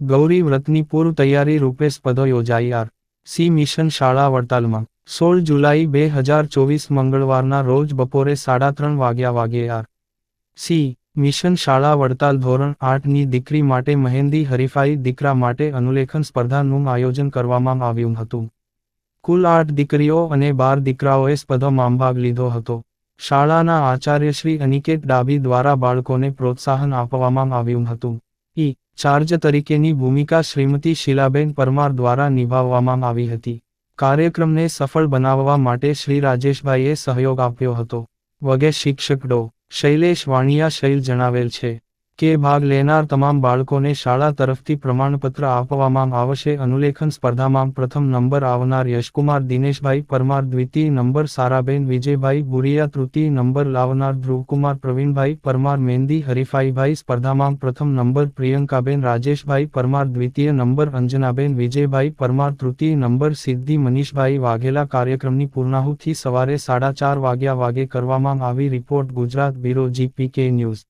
ગૌરી વ્રતની પૂર્વ તૈયારી રૂપે સ્પર્ધો યોજાઈ. આર. સી. મિશન શાળા વડતાલમાં સોળ જુલાઈ બે હજાર ચોવીસ મંગળવારના રોજ બપોરે સાડા ત્રણ વાગ્યા વાગ્યે આર. સી. મિશન શાળા વડતાલ ધોરણ આઠની દીકરી માટે મહેંદી હરીફાઈ દીકરા માટે અનુલેખન સ્પર્ધાનું આયોજન કરવામાં આવ્યું હતું. કુલ આઠ દીકરીઓ અને બાર દીકરાઓએ સ્પર્ધામાં ભાગ લીધો હતો. શાળાના આચાર્ય શ્રી અનિકેત ડાબી દ્વારા બાળકોને પ્રોત્સાહન આપવામાં આવ્યું હતું. ઈ ચાર્જ તરીકેની ભૂમિકા શ્રીમતી શીલાબેન પરમાર દ્વારા નિભાવવામાં આવી હતી. કાર્યક્રમને સફળ બનાવવા માટે શ્રી રાજેશભાઈએ સહયોગ આપ્યો હતો. વગે શિક્ષક ડો. શૈલેષ વાણિયા શૈલ જણાવેલ છે. કે ભાગ લેનાર તમામ બાળકોને શાળા તરફથી પ્રમાણપત્ર આપવામાં આવશે. અનુલેખન સ્પર્ધામાં પ્રથમ નંબર આવનાર યશકુમાર, દિનેશભાઈ પરમાર, દ્વિતીય નંબર સારાબેન, વિજયભાઈ બુરિયા તૃતીય નંબર લાવનાર ધ્રુવકુમાર, પ્રવીણભાઈ પરમાર, મહેંદી હરીફાઈભાઈ સ્પર્ધામાં પ્રથમ નંબર પ્રિયંકાબેન, રાજેશભાઈ પરમાર, દ્વિતીય નંબર અંજનાબેન, વિજયભાઈ પરમાર, તૃતીય નંબર સિદ્ધિ, મનીષભાઈ વાઘેલા કાર્યક્રમની પૂર્ણાહુતિ સવારે સાડા ચાર વાગ્યા વાગે કરવામાં આવી report Gujarat bureau, GPK news.